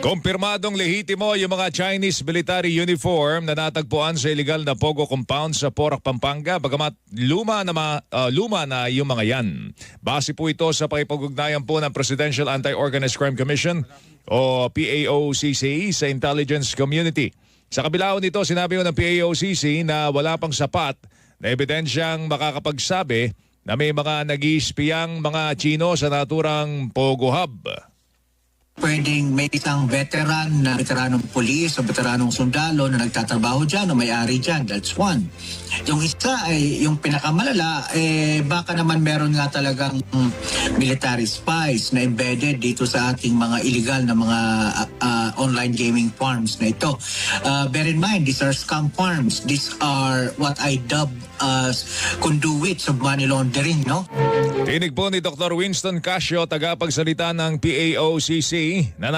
Kumpirmadong lehitimo yung mga Chinese military uniform na natagpuan sa illegal na Pogo compound sa Porac, Pampanga bagamat luma na, ma- ah, luma na yung mga yan. Base po ito sa pakipag-ugnayan po ng Presidential Anti-Organized Crime Commission o PAOCC sa intelligence community. Sa kabila nito, sinabi ko ng PAOCC na wala pang sapat na ebidensyang makakapagsabi na may mga nag-iispiyang mga Chino sa naturang Pogo Hub. Pwedeng may isang veteran na veteranong pulis o veteranong sundalo na nagtatrabaho dyan o may-ari dyan. That's one. Yung isa ay yung pinakamalala, eh baka naman meron nga talagang military spies na embedded dito sa ating mga illegal na mga ah, ah, online gaming farms na ito. Uh, bear in mind, these are scam farms. These are what I dub as conduits of money laundering, no? Tinig po ni Dr. Winston Casio, tagapagsalita ng PAOCC, na